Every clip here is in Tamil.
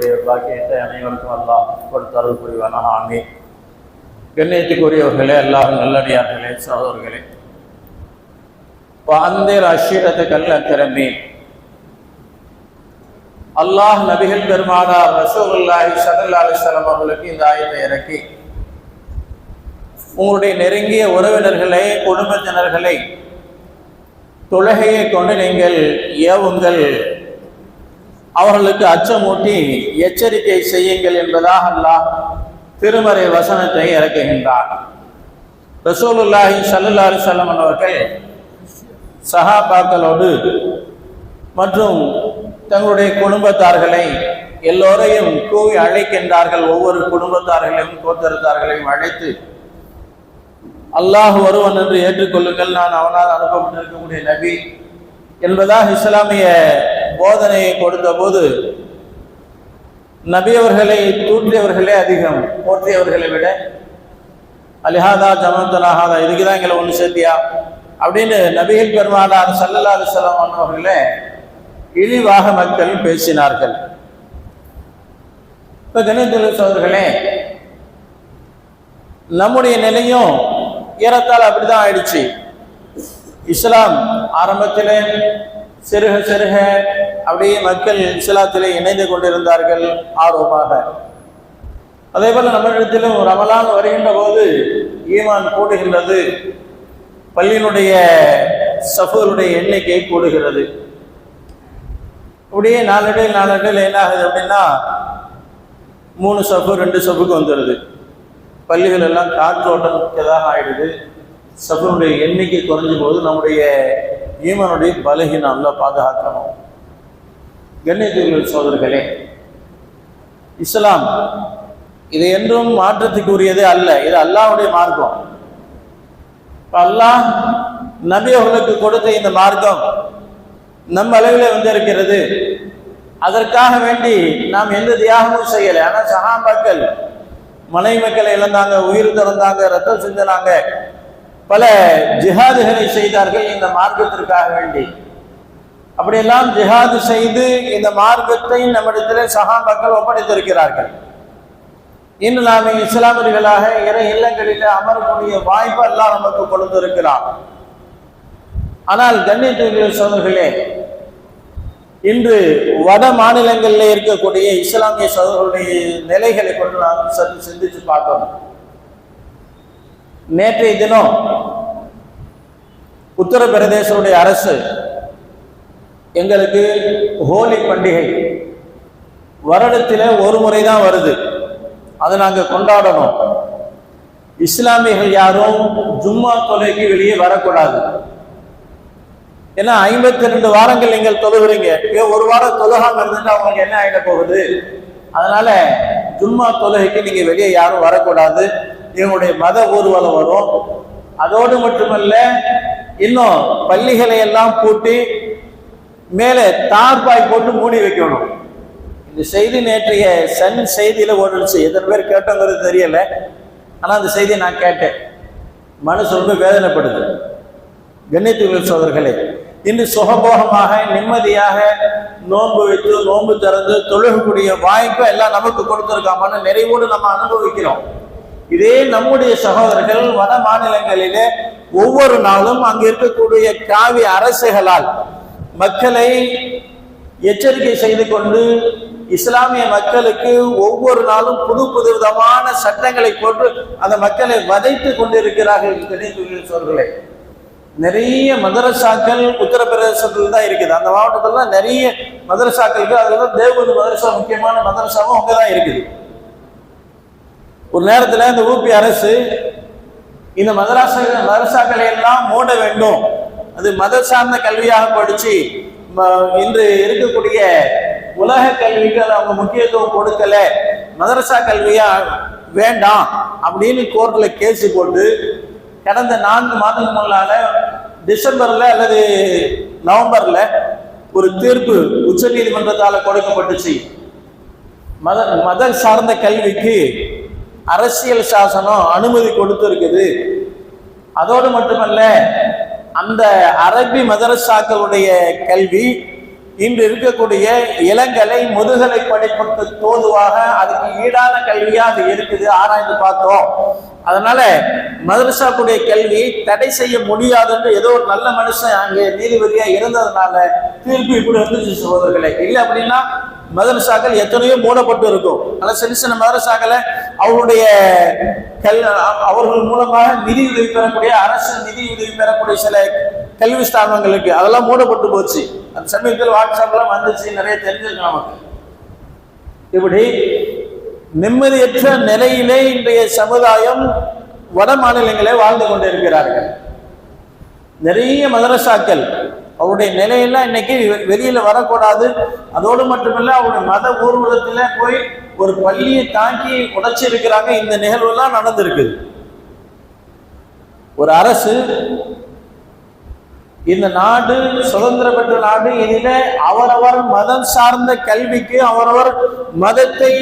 செய்யக்கூடிய பாக்கியத்தை அனைவருக்கும் அல்லாஹ் கொடுத்தருள் புரிவானாக. ஆமீன். கண்ணியத்துக்குரியவர்களே எல்லாரும் நல்லடியார்களே சகோதரர்களே. பாந்தேர் அஷீரத்து கல் அக்கிரமீன் அல்லாஹ் நபிகள் பெருமானார் ரசூலுல்லாஹி ஸல்லல்லாஹு அலைஹி அவர்களுக்கு இந்த ஆயத்தை இறக்கி உங்களுடைய நெருங்கிய உறவினர்களை குடும்பத்தினர்களை தொழுகையை கொண்டு நீங்கள் ஏவுங்கள். அவர்களுக்கு அச்சமூட்டி எச்சரிக்கை செய்யுங்கள் என்பதாக அல்லாஹ் திருமறை வசனத்தை இறக்குகின்றார் ரசூலுல்லாஹி ஸல்லல்லாஹு அலைஹி வஸல்லம் அவர்கள் சஹாபாக்களோடு மற்றும் தங்களுடைய குடும்பத்தார்களை எல்லோரையும் கூவி அழைக்கின்றார்கள். ஒவ்வொரு குடும்பத்தார்களையும் கோத்தரத்தார்களையும் அழைத்து அல்லாஹ் ஒருவன் என்று ஏற்றுக்கொள்ளுங்கள். நான் அவனால் அனுப்பப்பட்டிருக்கக்கூடிய நபி என்பதாக இஸ்லாமிய போதனையை கொடுத்த போது தூற்றியவர்களே அதிகம் போற்றியவர்களை விட அலிஹாதா ஜமந்தனாகாதா இதுக்கு தான் எங்களை ஒன்று சேர்த்தியா? அப்படின்னு நபிகள் பெருமானார் சல்லல்லா அலிசல்லாம் அவர்களே இழிவாக மக்கள் பேசினார்கள். இப்போ கணிதொழில் சோதர்களே நம்முடைய நிலையும் ஏறத்தால் அப்படிதான் ஆயிடுச்சு. இஸ்லாம் ஆரம்பத்தில் சிறுக சிறுக அப்படியே மக்கள் இஸ்லாத்திலே இணைந்து கொண்டிருந்தார்கள் ஆர்வமாக. அதே போல நம்மளிடத்திலும் ரமலான் வருகின்ற போது ஈமான் கூடுகின்றது. பள்ளியினுடைய சஃபருடைய எண்ணிக்கை கூடுகிறது. அப்படியே நாளடையில் நாளடையில் என்ன ஆகுது அப்படின்னா மூணு சஃபு ரெண்டு சஃபுக்கு வந்துடுது பள்ளிகள் எல்லாம் காற்றோட்டம் காற்றோட்டதாக ஆயிடுது. சஃபருடைய எண்ணிக்கை குறைஞ்ச போது நம்முடைய ஈமனுடைய பலகீனம் நல்லா பாதுகாக்கணும். கண்ணியத்துக்குரிய சோதர்களே இஸ்லாம் இது என்றும் மாற்றத்துக்குரியதே அல்ல இது அல்லாஹ்வுடைய மார்க்கம். அல்லாஹ் நபி அவர்களுக்கு கொடுத்த இந்த மார்க்கம் நம் அளவில் வந்திருக்கிறது. அதற்காக வேண்டி நாம் எந்த தியாகமும் செய்யலை. ஆனால் சகாபாக்கள் மலை மக்களை இழந்தாங்க உயிர் திறந்தாங்க ரத்தம் சிந்தினாங்க. பல ஜிஹாதுகளை செய்தார்கள் இந்த மார்க்கத்திற்காக வேண்டி. அப்படியெல்லாம் ஜிஹாது செய்து இந்த மார்க்கத்தை நம்மிடத்தில் சகாபாக்கள் ஒப்படைத்திருக்கிறார்கள். இன்று நாம் இஸ்லாமியர்களாக இறை இல்லங்களில் அமரக்கூடிய வாய்ப்பு எல்லாம் நமக்கு கொடுத்திருக்கிறார். ஆனால் கண்ணியத்துக்குரிய சோதர்களே இன்று வட மாநிலங்களில் இருக்கக்கூடிய இஸ்லாமிய சோதர்களுடைய நிலைகளை கொண்டு நாம் சற்று சிந்திச்சு பார்க்கணும் நேற்றைய தினம் உத்தரப்பிரதேசனுடைய அரசு எங்களுக்கு ஹோலி பண்டிகை வருடத்தில் ஒரு முறை தான் வருது. அதை நாங்கள் கொண்டாடணும். இஸ்லாமியர்கள் யாரும் ஜும்மா தொலைக்கு வெளியே வரக்கூடாது. ஏன்னா ஐம்பத்தி ரெண்டு வாரங்கள் நீங்கள் தொழுகிறீங்க. ஏ ஒரு வாரம் தொழுகாம இருந்துட்டு அவங்களுக்கு என்ன ஆகிட போகுது? அதனால ஜும்மா தொழுகைக்கு நீங்க வெளியே யாரும் வரக்கூடாது. இவங்களுடைய மத ஊர்வலம் வரும். அதோடு மட்டுமல்ல இன்னும் பள்ளிகளை எல்லாம் பூட்டி மேலே தார்பாய் போட்டு மூடி வைக்கணும். இந்த செய்தி நேற்றைய சன் செய்தியில ஓடுச்சு. எத்தனை பேர் கேட்டோங்கிறது தெரியல. ஆனா அந்த செய்தியை நான் கேட்டேன். மனசு ரொம்ப வேதனைப்படுது. கண்ணியத்துக்குள் சோதர்களே இன்று சுகபோகமாக நிம்மதியாக நோன்பு வைத்து நோன்பு திறந்து தொழுகக்கூடிய வாய்ப்பை எல்லாம் நமக்கு கொடுத்துருக்காமான்னு நிறைவோடு நம்ம அனுபவிக்கிறோம். இதே நம்முடைய சகோதரர்கள் வட மாநிலங்களிலே ஒவ்வொரு நாளும் அங்கு இருக்கக்கூடிய காவி அரசுகளால் மக்களை எச்சரிக்கை செய்து கொண்டு இஸ்லாமிய மக்களுக்கு ஒவ்வொரு நாளும் புது புது விதமான சட்டங்களை போட்டு அந்த மக்களை வதைத்து கொண்டிருக்கிறார்கள் கணித்துள்ள நிறைய மதரசாக்கள் உத்தரப்பிரதேசத்தில் தான் இருக்குது. அந்த மாவட்டத்தில் தான் நிறைய மதரசாக்கள் அதில் தான் தேவபந்து மதரசா முக்கியமான மதரசாவும் அங்கே தான் இருக்குது. ஒரு நேரத்தில் இந்த ஊபி அரசு இந்த மதராசா மதரசாக்களை எல்லாம் மூட வேண்டும். அது மத சார்ந்த கல்வியாக படிச்சு இன்று இருக்கக்கூடிய உலக கல்விக்கு அவங்க முக்கியத்துவம் கொடுக்கல. மதரசா கல்வியா வேண்டாம் அப்படின்னு கோர்ட்ல கேஸ் போட்டு கடந்த நான்கு மாதம் முன்னால டிசம்பர்ல அல்லது நவம்பர்ல ஒரு தீர்ப்பு உச்ச நீதிமன்றத்தால் கொடுக்கப்பட்டுச்சு. மத மத சார்ந்த கல்விக்கு அரசியல் சாசனம் அனுமதி கொடுத்திருக்குது. அதோடு மட்டுமல்ல அந்த அரபி மதரசாக்களுடைய கல்வி இன்று இருக்கக்கூடிய இளங்கலை முதுகலை படிப்புக்கு தோதுவாக அதுக்கு ஈடான கல்வியா அது இருக்குது ஆராய்ந்து பார்த்தோம். அதனால மதரசாக்குடைய கல்வியை தடை செய்ய முடியாதுன்னு ஏதோ ஒரு நல்ல மனுஷன் அங்கே நீதிபதியா இருந்ததுனால தீர்ப்பு இப்படி இருந்துச்சு சகோதரர்களே. இல்லை அப்படின்னா மதரசாக்கள் எத்தனையோ மூடப்பட்டு இருக்கும். ஆனால் சின்ன சின்ன மதரசாக்களை அவருடைய கல் அவர்கள் மூலமாக நிதி உதவி பெறக்கூடிய அரசு நிதி உதவி பெறக்கூடிய சில கல்வி ஸ்தாபனங்களுக்கு அதெல்லாம் மூடப்பட்டு போச்சு. அந்த சமீபத்தில் வாட்ஸ்அப்லாம் வந்துச்சு. நிறைய தெரிஞ்சிருக்கு நமக்கு. இப்படி நிம்மதியற்ற நிலையிலே இன்றைய சமுதாயம் வட மாநிலங்களே வாழ்ந்து கொண்டிருக்கிறார்கள். நிறைய மதரசாக்கள் அவருடைய நிலையெல்லாம் இன்னைக்கு வெ- வெளியில வரக்கூடாது. அதோடு மட்டுமல்ல அவருடைய மத ஊர்வலத்துல போய் ஒரு பள்ளியை தாக்கி உடைச்சிருக்கிறாங்க இந்த நிகழ்வுலாம் நடந்திருக்குது ஒரு அரசு இந்த நாடு சுதந்திர பெற்ற நாடு இதில அவரவர் மதம் சார்ந்த கல்விக்கு அவரவர் மதத்தை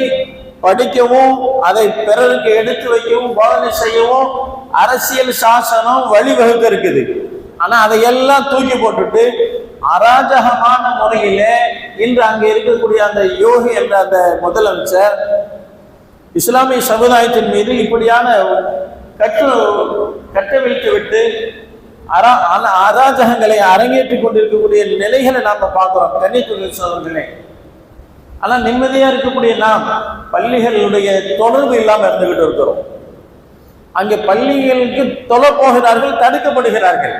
படிக்கவும் அதை பிறருக்கு எடுத்து வைக்கவும் போதனை செய்யவும் அரசியல் சாசனம் வழிவகுக்க இருக்குது ஆனா அதையெல்லாம் தூக்கி போட்டுட்டு அராஜகமான முறையில இன்று அங்க இருக்கக்கூடிய அந்த யோகி என்ற அந்த முதலமைச்சர் இஸ்லாமிய சமுதாயத்தின் மீது இப்படியான கட்டு கட்டவிழ்த்து விட்டு அரா அராஜகங்களை அரங்கேற்றிக் கொண்டிருக்கக்கூடிய நிலைகளை நாம பார்க்கிறோம். கன்னித்துறை சோதர்களே ஆனா நிம்மதியா இருக்கக்கூடிய நாம் பள்ளிகளுடைய தொடர்பு இல்லாமல் இருந்துகிட்டு இருக்கிறோம். அங்கே பள்ளிகளுக்கு தொலை போகிறார்கள் தடுக்கப்படுகிறார்கள்.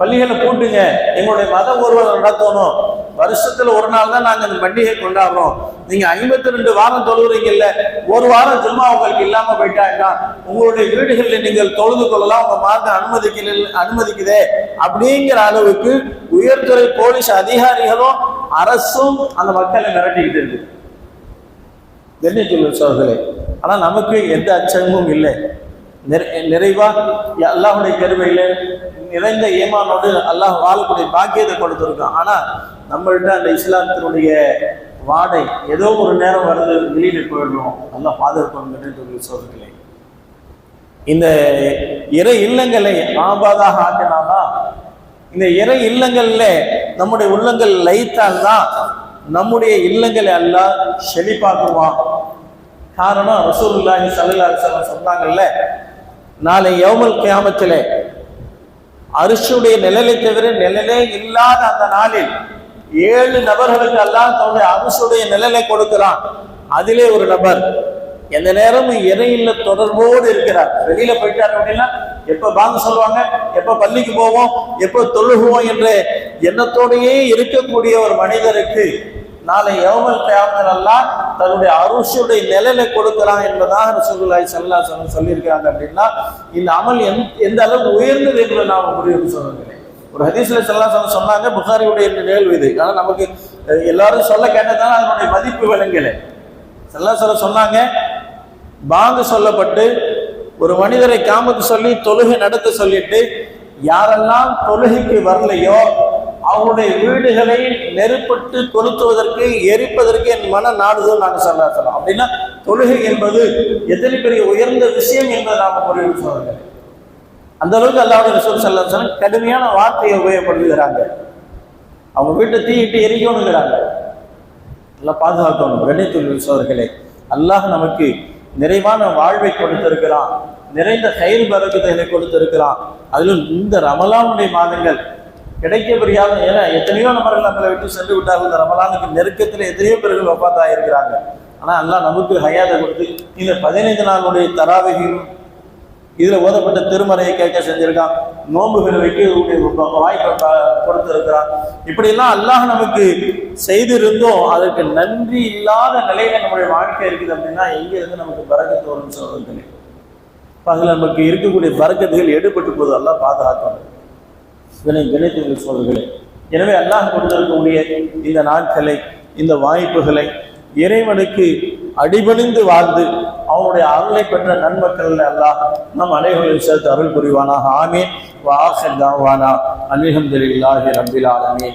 பள்ளிகளை கூட்டுங்க எங்களுடைய மத ஊர்வலம் நடத்தணும் வருஷத்துல ஒரு நாள் தான் நாங்க இந்த பண்டிகை கொண்டாடுறோம். நீங்க ஐம்பத்தி ரெண்டு வாரம் தொழுகிறீங்கல்ல ஒரு வாரம் சும்மா உங்களுக்கு இல்லாம போயிட்டாங்கன்னா உங்களுடைய வீடுகளில் நீங்கள் தொழுது கொள்ளலாம் உங்க மார்க்க அனுமதிக்க அனுமதிக்குதே அப்படிங்கிற அளவுக்கு உயர்துறை போலீஸ் அதிகாரிகளும் அரசும் அந்த மக்களை மிரட்டிக்கிட்டு இருக்கு. சொல்லு சோதர்களே ஆனா நமக்கு எந்த அச்சமும் இல்லை. நிறை- நிறைவா அல்லாஹுடைய கருவையில் நிறைந்த ஏமானோடு அல்லாஹ் வாழக்கூடிய பாக்கியத்தை கொடுத்துருக்கான். ஆனால் நம்மள்கிட்ட அந்த இஸ்லாத்தினுடைய வாடை ஏதோ ஒரு நேரம் வருது வெளியில போயிடுறோம். நல்லா பாதுகாக்கணும் கண்ணியத்துள்ள சோதர்களே இந்த இறை இல்லங்களை ஆபாதாக ஆக்கினாதான் இந்த இறை இல்லங்கள்ல நம்முடைய உள்ளங்கள் லயித்தால்தான் நம்முடைய இல்லங்களை அல்லாஹ் செழிப்பாக்குவான். காரணம் ரசூலுல்லாஹி ஸல்லல்லாஹு அலைஹி சொன்னாங்கல்ல நாளை யோமல் கியாமத்திலே அரிசுடைய நிழலை தவிர நிழலே இல்லாத அந்த நாளில் ஏழு நபர்களுக்கு எல்லாம் தன்னுடைய அரிசுடைய நிழலை கொடுக்கிறான். அதிலே ஒரு நபர் எந்த நேரமும் இறையில தொடர்போடு இருக்கிறார். வெளியில போயிட்டார் அப்படின்னா எப்ப வாங்க சொல்லுவாங்க? எப்ப பள்ளிக்கு போவோம்? எப்ப தொழுகுவோம்? என்ற எண்ணத்தோடையே இருக்கக்கூடிய ஒரு மனிதருக்கு நாளை யௌமல் கியாமத்தில் அல்லாஹ் தன்னுடைய அருஷுடைய நிலையை கொடுக்கிறான் என்பதாக ரசூலுல்லாஹி சல்லா சொல்ல சொல்லியிருக்கிறாங்க சொல்லியிருக்காங்க அப்படின்னா இந்த அமல் எந் எந்த அளவுக்கு உயர்ந்தது என்று நாம் முடிவு சொல்லுகிறேன் ஒரு ஹதீஸ்ல சல்லா சொல்ல சொன்னாங்க புகாரியுடைய நிகழ்வு இது. ஆனால் நமக்கு எல்லாரும் சொல்ல கேட்டதால அதனுடைய மதிப்பு விளங்கலை. சல்லா சொல்ல சொன்னாங்க பாங்கு சொல்லப்பட்டு ஒரு மனிதரை காமத்து சொல்லி தொழுகை நடத்த சொல்லிட்டு யாரெல்லாம் தொழுகைக்கு வரலையோ அவருடைய வீடுகளை நெருப்பட்டு கொளுத்துவதற்கு எரிப்பதற்கு என் மன நாடுதல் நாங்கள் சொல்ல சொல்லலாம் அப்படின்னா தொழுகை என்பது எத்தனை பெரிய உயர்ந்த விஷயம் என்பதை நாம் புரிந்து சொல்லுங்கள் அந்த அளவுக்கு அல்லாவுடைய ரசூல் சல்லா கடுமையான வார்த்தையை உபயோகப்படுத்துகிறாங்க. அவங்க வீட்டை தீயிட்டு எரிக்கணுங்கிறாங்க. நல்லா பாதுகாக்கணும். கணித்துள்ள சோதர்களே அல்லாஹ் நமக்கு நிறைவான வாழ்வை கொடுத்திருக்கிறான். நிறைந்த கயிறு பறக்குதலை கொடுத்திருக்கிறான். அதிலும் இந்த ரமலானுடைய மாதங்கள் கிடைக்க பெரியாத ஏன்னா எத்தனையோ நபர்கள் நம்மளை விட்டு சென்று விட்டார்கள். இந்த ரமலானுக்கு நெருக்கத்தில் எத்தனையோ பேர்கள் ஒப்பாத்தா இருக்கிறாங்க. ஆனால் எல்லாம் நமக்கு ஹயாதை கொடுத்து இந்த பதினைந்து நாளுடைய தராவையும் இதில் ஓதப்பட்ட திருமறையை கேட்க செஞ்சிருக்கான். நோன்புகள் வைக்கக்கூடிய வாய்ப்பை ப- கொடுத்திருக்கிறான். இப்படியெல்லாம் அல்லாஹ் நமக்கு செய்திருந்தோம் அதற்கு நன்றி இல்லாத நிலையில நம்முடைய வாழ்க்கை இருக்குது அப்படின்னா எங்கேருந்து நமக்கு பறக்கத்து வரும்னு சொல்றதுக்கு அதில் நமக்கு இருக்கக்கூடிய பறக்கத்துகள் எடுபட்டு போது எல்லாம் பாதுகாக்கணும். இதனை கணித்து சோழர்களே. எனவே அல்லாஹ் கொடுத்திருக்கக்கூடிய இந்த நாட்களை இந்த வாய்ப்புகளை இறைவனுக்கு அடிபணிந்து வாழ்ந்து அவனுடைய அருளை பெற்ற நன்மக்கள் அல்லாஹ் நம் அனைவரையும் சேர்த்து அருள் புரிவானாக. ஆமீன். வாசல் தாவானா. அல்ஹம்துலில்லாஹி ரப்பில் ஆலமீன்.